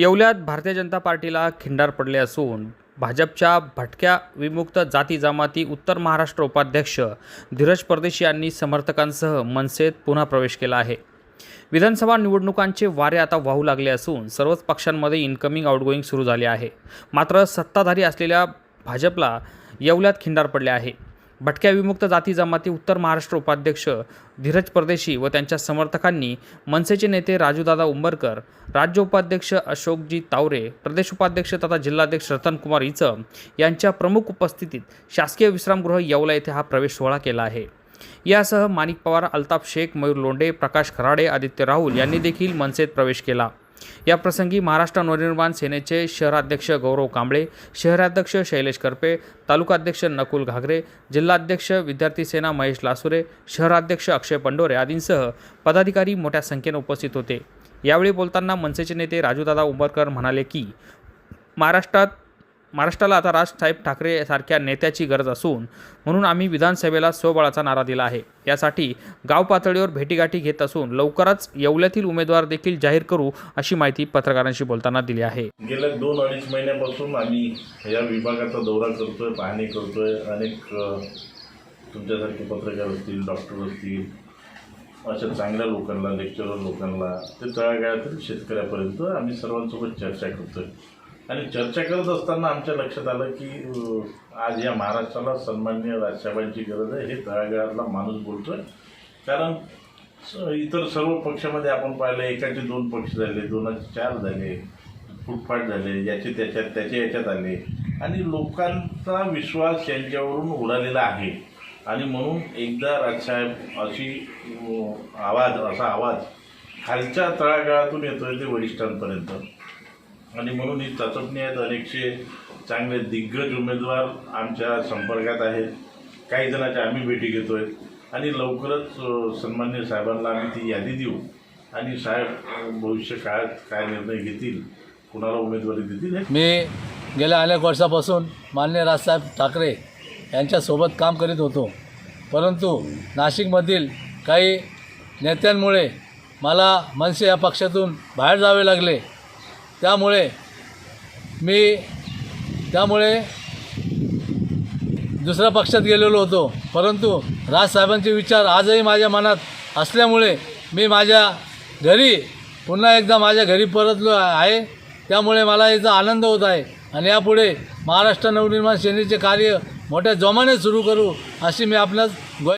येवल्यात भारतीय जनता पार्टीला खिंडार पडले असून भाजपच्या भटक्या विमुक्त जाती जमाती उत्तर महाराष्ट्र उपाध्यक्ष धीरज परदेशी यांनी समर्थकांसह मनसेत पुन्हा प्रवेश केला आहे. विधानसभा निवडणुकांचे वारे आता वाहू लागले असून सर्वच पक्षांमध्ये इनकमिंग आउटगोईंग सुरू झाले आहे. मात्र सत्ताधारी असलेल्या भाजपला येवल्यात खिंडार पडले आहे. भटक्या विमुक्त जाती जमाती उत्तर महाराष्ट्र उपाध्यक्ष धीरज परदेशी व त्यांच्या समर्थकांनी मनसेचे नेते राजूदादा उंबरकर राज्य उपाध्यक्ष अशोकजी तावरे प्रदेश उपाध्यक्ष तथा जिल्हाध्यक्ष रतनकुमार इचम यांच्या प्रमुख उपस्थितीत शासकीय विश्रामगृह येवला येथे हा प्रवेश सोहळा केला आहे. यासह माणिक पवार अल्ताफ शेख मयूर लोंडे प्रकाश खराडे आदित्य राहुल यांनी देखील मनसेत प्रवेश केला. याप्रसंगी महाराष्ट्र नवनिर्माण सेनेचे शहराध्यक्ष गौरव कांबळे शहराध्यक्ष शैलेश करपे तालुकाध्यक्ष नकुल घागरे जिल्हाध्यक्ष विद्यार्थी सेना महेश लासुरे शहराध्यक्ष अक्षय पंडोरे आदींसह पदाधिकारी मोठ्या संख्येने उपस्थित होते. यावेळी बोलताना मनसेचे नेते राजूदादा उंबरकर म्हणाले की महाराष्ट्रात महाराष्ट्राला आता राजसाहेब ठाकरे सारख्या नेत्याची गरज असून म्हणून आम्ही विधानसभेला स्वबळाचा नारा दिला आहे. यासाठी गाव पातळीवर भेटीगाठी घेत असून लवकरच येवल्यातील उमेदवार देखील जाहीर करू अशी माहिती पत्रकारांशी बोलताना दिली आहे. गेल्या दोन अडीच महिन्यापासून आम्ही या विभागाचा दौरा करतोय पाहणी करतोय. अनेक तुमच्यासारखे पत्रकार असतील डॉक्टर असतील अशा चांगल्या लोकांना लेक्चरर लोकांना ते तळागाळातील शेतकऱ्यापर्यंत आम्ही सर्वांसोबत चर्चा करतोय. आणि चर्चा करत असताना आमच्या लक्षात आलं की आज या महाराष्ट्राला सन्मान्य राजसाहेबांची गरज आहे हे तळागाळातला माणूस बोलतोय. कारण स- इतर सर्व पक्षामध्ये आपण पाहिलं एकाचे दोन पक्ष झाले दोनाचे चार झाले फुटफाट झाले याचे त्याच्यात त्याचे याच्यात आले. आणि लोकांचा विश्वास यांच्यावरून उडालेला आहे. आणि म्हणून एकदा राजसाहेब अशी आवाज असा आवाज खालच्या तळागाळातून येतोय ते वरिष्ठांपर्यंत. आणि म्हणून ही चाचपणी आहेत अनेकशे चांगले दिग्गज उमेदवार आमच्या संपर्कात आहेत. काही जणांच्या आम्ही भेटी घेतो आहे आणि लवकरच सन्मान्य साहेबांना आम्ही ती यादी देऊ. आणि साहेब भविष्य काळात काय निर्णय घेतील कुणाला उमेदवारी देतील मी गेल्या अनेक वर्षापासून मान्य राजसाहेब ठाकरे यांच्यासोबत काम करीत होतो. परंतु नाशिकमधील काही नेत्यांमुळे मला मनसे या पक्षातून बाहेर जावे लागले. त्यामुळे मी त्यामुळे दुसऱ्या पक्षात गेलेलो होतो. परंतु राजसाहेबांचे विचार आजही माझ्या मनात असल्यामुळे मी माझ्या घरी पुन्हा एकदा माझ्या घरी परतलो आहे. त्यामुळे मला याचा आनंद होत आहे. आणि यापुढे महाराष्ट्र नवनिर्माण सेनेचे कार्य मोठ्या जोमाने सुरू करू अशी मी आपणास